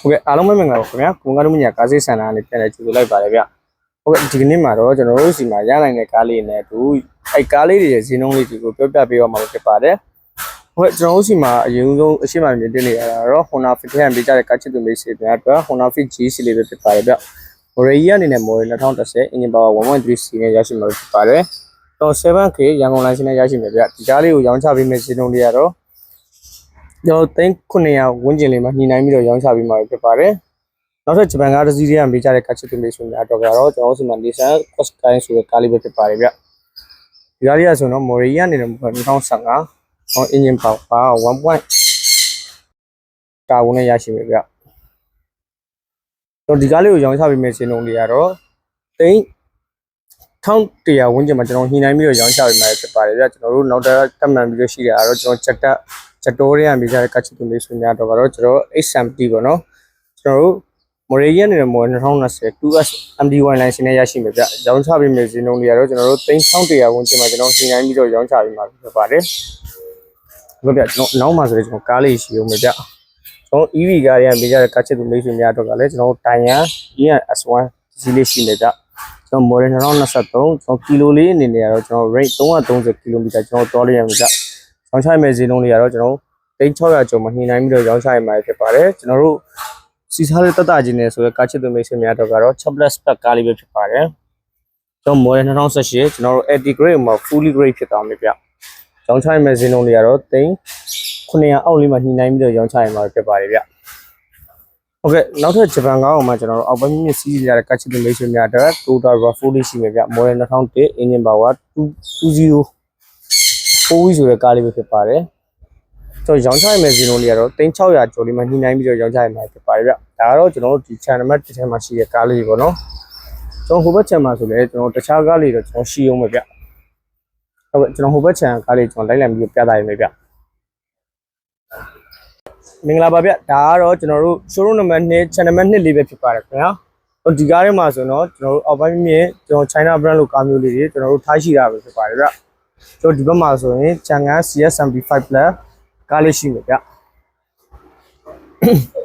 ဟုတ်ကဲ့အားလုံးပဲမင်္ဂလာပါခင်ဗျာကိုငါတို့မြညာကားစိတ်ဆန္ဒနဲ့ပြန်လဲကြိုဆိုလိုက်ပါတယ်ဗျဟုတ်ကဲ့ဒီကနေ့မှာတော့ကျွန်တော်တို့စီမှာရနိုင်တဲ့ကားလေးနဲ့အတူအဲကားလေးတွေရဲ့ဈေးနှုန်းလေးတွေကိုပြောပြပေးရမှာဖြစ်ပါတယ်ဟုတ်ကဲ့ကျွန်တော်တို့စီမှာအရင်ဆုံးအရှိမမြင်တင်နေရတာတော့ Honda Fit ဟန်ပေးကြတဲ့ကားချစ်သူမိတ်ဆွေတွေအတွက် Honda Fit G စီလေးပဲဖြစ်ပါတယ်ဗျမော်ရီယာအနေနဲ့မော်ရီ2010 engine power 1.3 C နဲ့ရရှိမှာဖြစ်ပါတယ်တော့ 7K ရန်ကုန်လိုင်းစင်းနဲ့ရရှိမှာဗျဒီကားလေးကိုရောင်းချပေးမယ့်ဈေးနှုန်းလေးကတော့ ကျွန်တော်သိန်း900ဝန်းကျင်လေးမှာညှိနှိုင်းပြီးတော့ရောင်းချပေးမှာဖြစ်ပါတယ်။နောက်ထပ်ဂျပန်ကားတစ်စီးတည်းကမေးကြတဲ့ကားချစ်သူလေးဆိုများတော့ကတော့ကျွန်တော်တို့စီမှာ Nissan Qashqai ဆိုတဲ့ကားလေးပဲဖြစ်ပါတယ်ဗျ။ဒီကားလေးကဆိုတော့ Moria အနေနဲ့2015ဟော engine power 1. တာဝန်နဲ့ရရှိပြီဗျ။တော့ဒီကားလေးကိုရောင်းချပေးမယ့်ဈေးနှုန်းလေးကတော့သိန်း1100ဝန်းကျင်မှာကျွန်တော်ညှိနှိုင်းပြီးတော့ရောင်းချပေးမှာဖြစ်ပါတယ်ဗျ။ကျွန်တော်တို့နောက်တစ်တက်မှန်ပြီးတော့ရှိတယ်အဲ့တော့ကျွန်တော်ချက်တက် ချက်တိုးတွေကမိကြတဲ့ကချစ်သူလေးဆိုများတော့ကတော့ကျွန်တော် XMT ပေါ့နော်ကျွန်တော်တို့မော်ရီယန်နဲ့မော်2020 2S MD1 line ရှင်နဲ့ရရှိမယ်ဗျရောင်းချပေးမယ့်ဈေးနှုန်းတွေကတော့ကျွန်တော်တို့3100ဝန်းကျင်မှာကျွန်တော်ရှင်းနိုင်ပြီးတော့ရောင်းချပေးမှာဖြစ်ပါတယ်ဟုတ်ဗျကျွန်တော်နောက်မှဆိုရင်ကျွန်တော်ကားလေးရှိအောင်မယ်ဗျကျွန်တော် EV ကားတွေကမိကြတဲ့ကချစ်သူလေးဆိုများတော့ကလည်းကျွန်တော်တိုင်ယန် EN S1 စီးလေးရှိနေကြကျွန်တော်မော်ရီ2023ကျွန်တော်ကီလိုလေးအနေနဲ့ကတော့ကျွန်တော် rate 330ကီလိုမီတာကျွန်တော်တော်လေးရမှာဗျ ရောင်းချရမယ့်ဈေးနှုန်းတွေကတော့ကျွန်တော်3600ကျော်မှာညှိနှိုင်းပြီးတော့ရောင်းချရမှာဖြစ်ပါတယ်ကျွန်တော်တို့စီစားလေးတက်တာချင်းနေဆိုတော့ကာချစ်သူမိတ်ဆွေများတော့ကတော့ chocolate spec ကားလေးပဲဖြစ်ပါတယ်ကျွန်တော် model 2018ကျွန်တော်တို့80 grade မှာ fully grade ဖြစ်သွားမယ်ဗျရောင်းချရမယ့်ဈေးနှုန်းတွေကတော့3900အောက်လေးမှာညှိနှိုင်းပြီးတော့ရောင်းချရမှာဖြစ်ပါတယ်ဗျဟုတ်ကဲ့နောက်ထပ်ဂျပန်ကားအောင်မှာကျွန်တော်တို့အောက်ဘက်မြင့်စီးရတဲ့ကာချစ်သူမိတ်ဆွေများတော့ Toyota RAV4 ရှိမယ်ဗျ model 2001 engine power 220 4 wheel ဆိုတဲ့ကားလေးပဲဖြစ်ပါတယ်။ကျွန်တော်ရောင်းချရမယ့်ဈေးနှုန်းလေးကတော့3600ကျော်လေးမှညှိနှိုင်းပြီးတော့ရောင်းချရမှာဖြစ်ပါတယ်ဗျ။ဒါကတော့ကျွန်တော်တို့ဒီ channel မှာတစ်ထဲမှာရှိတဲ့ကားလေးပေါ့နော်။ကျွန်တော်ဟိုဘက် channel မှာဆိုလည်းကျွန်တော်တခြားကားလေးတော့ကျွန်တော်ရှိအောင်ပဲဗျ။ဟုတ်ကဲ့ကျွန်တော်ဟိုဘက် channel ကားလေးကျွန်တော်လိုက်လံပြီးပြသရမယ်ဗျ။မင်္ဂလာပါဗျ။ဒါကတော့ကျွန်တော်တို့ showroom number 2 channel number 2လေးပဲဖြစ်ပါတယ်ခင်ဗျာ။ဟိုဒီကားထဲမှာဆိုတော့ကျွန်တော်တို့အောက်ပိုင်းမြင့်ကျွန်တော် China brand လို့ကားမျိုးလေးတွေကျွန်တော်တို့ထားရှိတာပဲဖြစ်ပါတယ်ဗျ။ ကျွန်တော်ဒီဘက်မှာဆိုရင်ချန်ကန် CS75 Plus ကားလေးရှိမယ်ဗျ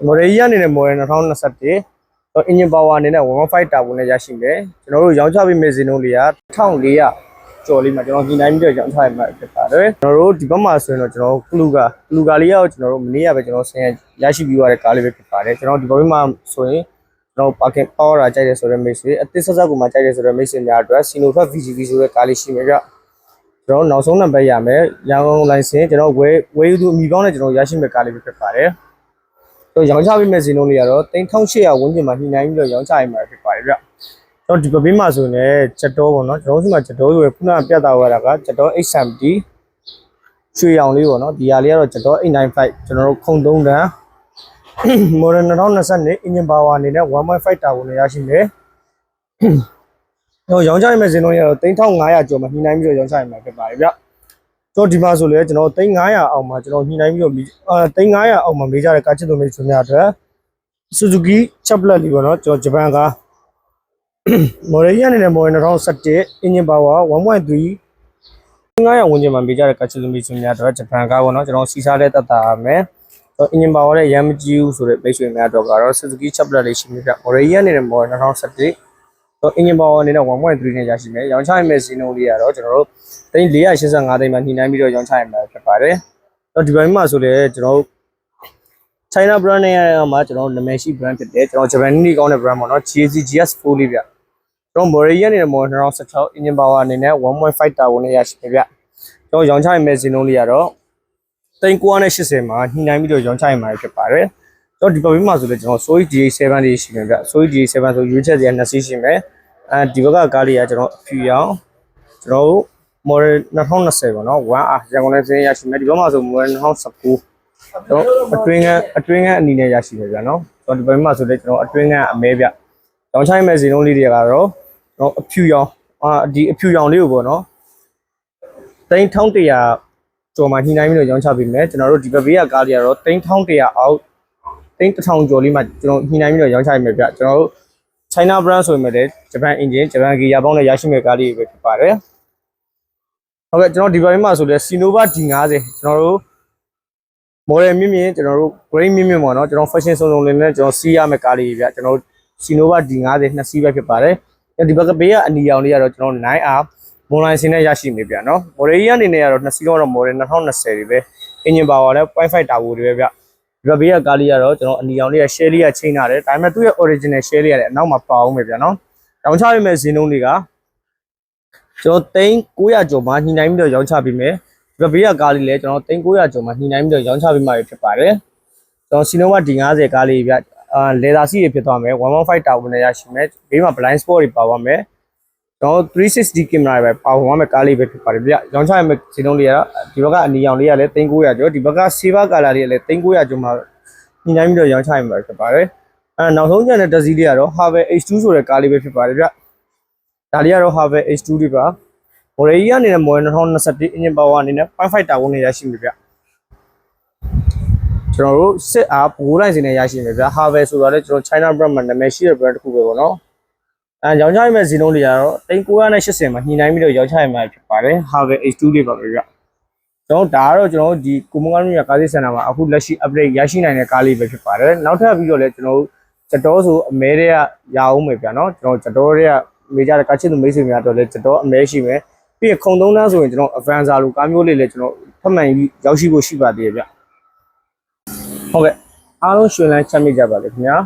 မော်ဒယ်ကြီးအနေနဲ့မော်ဒယ်2021တော့ engine power အနေနဲ့115တာဝန်နဲ့ရရှိမယ်ကျွန်တော်တို့ရောင်းချပေးမယ့်ဈေးနှုန်းလေးက1400ကျော်လေးမှာကျွန်တော်ညှိနှိုင်းပြီးတော့ရောင်းချရမှာဖြစ်ပါတယ်ကျွန်တော်တို့ဒီဘက်မှာဆိုရင်တော့ကျွန်တော်ကလူကလူကလေးရောက်ကျွန်တော်တို့မနေ့ကပဲကျွန်တော်ဆင်းရရှိပြီးရတဲ့ကားလေးပဲဖြစ်ပါတယ်ကျွန်တော်ဒီဘက်မှာဆိုရင်ကျွန်တော် parking power ကြိုက်တယ်ဆိုတဲ့မိတ်ဆွေအသစ်ဆက်ဆက်ကိုမှကြိုက်တယ်ဆိုတဲ့မိတ်ဆွေများအတွက် Sinotruck VGV ဆိုတဲ့ကားလေးရှိမယ်ဗျ ကျွန်တော်နောက်ဆုံးနံပါတ်ရမယ်ရန်ကုန်လိုင်စင်ကျွန်တော်ဝဲဝဲယူသူအမိကောင်းနဲ့ကျွန်တော်ရရှိမဲ့ကားလေးပဲဖြစ်ပါတယ်ကျွန်တော်ရောင်းချပေးမဲ့ဈေးနှုန်းလေးကတော့3800ဝန်းကျင်မှာညှိနှိုင်းပြီးတော့ရောင်းချရမှာဖြစ်ပါတယ်ဗျကျွန်တော်ဒီပပေးမှာဆိုရင်ချက်တော်ပေါ့နော်ကျွန်တော်တို့စီမှာချက်တော်ဆိုရခုနကပြတ်သားသွားတာကချက်တော် H70 ရွှေရောင်လေးပေါ့နော်ဒီဟာလေးကတော့ချက်တော်895ကျွန်တော်တို့ခုံသုံးတန်း model 2020 engine power အနေနဲ့1.5တာဝန်နဲ့ရရှိမယ် ကျွန်တော်ရောင်းချရမယ့်ဈေးနှုန်းရတော့3500ကျော်မှာညှိနှိုင်းပြီးတော့ရောင်းချရမှာဖြစ်ပါတယ်ဗျကျွန်တော်ဒီမှာဆိုလဲကျွန်တော်3500အောက်မှာကျွန်တော်ညှိနှိုင်းပြီးတော့အာ3500အောက်မှာမေးကြတဲ့ကာချစ်သူမိတ်ဆွေများအတွက် Suzuki Chevrolet လေးပေါ့နော်ကျွန်တော်ဂျပန်ကား model ရအနေနဲ့ model 2017 engine power 1.3 900ဝန်းကျင်မှာမေးကြတဲ့ကာချစ်သူမိတ်ဆွေများအတွက်ဂျပန်ကားပေါ့နော်ကျွန်တော်စီစားတဲ့တတ်တာမယ်တော့ engine power နဲ့ရမ်းမကြီးဘူးဆိုတဲ့မိတ်ဆွေများတော့ကတော့ Suzuki Chevrolet လေးရှိမြပြ model ရအနေနဲ့ model 2017 တော့ engine power အနေနဲ့1.3နဲ့ရရှိမယ်။ရောင်းချရမယ့်ဈေးနှုန်းလေးကတော့ကျွန်တော်တို့သိန်း485သိန်းမှာညှိနှိုင်းပြီးတော့ရောင်းချရမှာဖြစ်ပါတယ်။တော့ဒီဘက်မှာဆိုလည်းကျွန်တော်တို့ China brand နဲ့မှာကျွန်တော်နာမည်ရှိ brand ဖြစ်တယ်။ကျွန်တော် Japan နေကောင်းတဲ့ brand ပေါ့နော် GAC GS4 လေးဗျ။ကျွန်တော် model ရအနေနဲ့ model 2016 engine power အနေနဲ့1.5တာဝန်နဲ့ရရှိမယ်ဗျ။ကျွန်တော်ရောင်းချရမယ့်ဈေးနှုန်းလေးကတော့သိန်း980မှာညှိနှိုင်းပြီးတော့ရောင်းချရမှာဖြစ်ပါတယ်။ကျွန် တော်ဒီပပင်းမှာဆိုလည်းကျွန်တော် Soy GA7 လေးရှိမယ်ဗျ။ Soy GA7 ဆိုရွေးချက်စရာနှစ်စီးရှိမယ်။အဲဒီဘက်ကကားလေးကကျွန်တော်အဖြူရောင်ကျွန်တော်တို့ model 2020ပေါ့နော်။ 1R ရန်ကုန်လည်းစင်းရရှိမယ်။ဒီဘက်မှာဆို model 2019ကျွန်တော်အတွင်းကအတွင်းကအနီနဲ့ရရှိမယ်ဗျာနော်။ကျွန်တော်ဒီဘက်မှာဆိုလည်းကျွန်တော်အတွင်းကအမဲဗျ။ရောင်းချရမယ့်ဈေးနှုန်းလေးတွေကတော့ကျွန်တော်အဖြူရောင်အာဒီအဖြူရောင်လေးကိုပေါ့နော်။သိန်း1100ကျော်မှာညှိနှိုင်းပြီးတော့ရောင်းချပေးမယ်ကျွန်တော်တို့ဒီဘက်ဘေးကကားတွေကတော့3100အောက် 3100ကျော်လေးမှာကျွန်တော်ညှိနှိုင်းပြီးတော့ရောင်းချရမယ်ဗျကျွန်တော်တို့ China brand ဆိုရင်လည်း Japan engine Japan gear ပေါင်းနဲ့ရရှိမဲ့ကားလေးတွေပဲဖြစ်ပါတယ်ဟုတ်ကဲ့ကျွန်တော်ဒီဘက်ဘေးမှာဆိုလဲ Sinova D50 ကျွန်တော်တို့မော်ဒယ်မြင့်မြင့်ကျွန်တော်တို့ green မြင့်မြင့်ပေါ့နော်ကျွန်တော် fashion စုံစုံလေးနဲ့ကျွန်တော်စီးရမယ့်ကားလေးတွေဗျကျွန်တော် Sinova D50 နှစ်စီးပဲဖြစ်ပါတယ်ဒီဘက်ကဘေးကအနီရောင်လေးကတော့ကျွန်တော် 9R မွန်လိုင်းစင်နဲ့ရရှိနေဗျနော်မော်ဒယ်ကြီးအနေနဲ့ကတော့နှစ်စီးတော့မော်ဒယ်2020တွေပဲအင်ဂျင်ပါဝါနဲ့0.5တာဝူတွေပဲဗျ ဒီဘက်ဘေးကကားလေးကတော့ကျွန်တော်အနီရောင်လေးက share လေးကချိန်ထားတယ်ဒါပေမဲ့သူ့ရဲ့ original share လေးကလည်းအနောက်မှာပါအောင်ပဲဗျနော်တောင်ချရမယ့်ဇင်းလုံးတွေကကျွန်တော်သိန်း900ကျော်မှညှိနှိုင်းပြီးတော့ရောင်းချပေးမယ်ဒီဘေးကကားလေးလည်းကျွန်တော်3900ကျော်မှညှိနှိုင်းပြီးတော့ရောင်းချပေးမှာဖြစ်ပါတယ်ကျွန်တော်စီနိုဝါ D50 ကားလေးပြအာလေသာစီတွေဖြစ်သွားမယ်115တာဝန်နဲ့ရရှိမယ်ဘေးမှာ blind spot တွေပါသွားမယ် ကျွန်တော်360 camera တွေပဲပါဝင်မယ်ကားလေးပဲဖြစ်ပါတယ်ဗျရောင်းချရမယ့်စီလုံးလေးကတော့ဒီဘက်ကအနီရောင်လေးကလည်း3900ကျော်ဒီဘက်က silver color လေးကလည်း3900ကျော်မှညှိနှိုင်းပြီးတော့ရောင်းချရမှာဖြစ်ပါတယ်အဲနောက်ဆုံးကျန်တဲ့တစည်းလေးကတော့ Harvey H2 ဆိုတဲ့ကားလေးပဲဖြစ်ပါတယ်ဗျဒါလေးကတော့ Harvey H2 တွေပါမော်ဒယ်ကြီးကနေနဲ့မော်ဒယ်2021 engine power အနေနဲ့0.5တာဝန်နဲ့ရရှိပြီဗျကျွန်တော်တို့စစ်အားဘိုးလိုက်စင်းနဲ့ရရှိမယ်ဗျ Harvey ဆိုတော့လေကျွန်တော် China brand မှာနာမည်ရှိတဲ့ brand တစ်ခုပဲပေါ့နော် အဲရောင်းချရမယ့်ဇီလုံးတွေကတော့3980မှာညှိနှိုင်းပြီးတော့ရောင်းချရမှာဖြစ်ပါတယ် Harvey H2 တွေပါပဲဗျကျွန်တော်ဒါကတော့ကျွန်တော်တို့ဒီကိုမွန်ကနုရကားစီစင်တာမှာအခုလက်ရှိ update ရရှိနိုင်တဲ့ကားလေးပဲဖြစ်ပါတယ်နောက်ထပ်ပြီးတော့လည်းကျွန်တော်တို့စတော်ဆိုအမဲတွေကရအောင်မယ်ဗျနော်ကျွန်တော်စတော်တွေကမေကြတဲ့ကာချစ်သူမိတ်ဆွေများတော့လည်းစတော်အမဲရှိမယ်ပြီးရင်ခုံသုံးတန်းဆိုရင်ကျွန်တော် Avanza လိုကားမျိုးလေးလည်းကျွန်တော်ဖတ်မှန်ပြီးရောက်ရှိဖို့ရှိပါသေးတယ်ဗျဟုတ်ကဲ့အားလုံးရှင်လန်းချမ်းမြေ့ကြပါလေခင်ဗျာ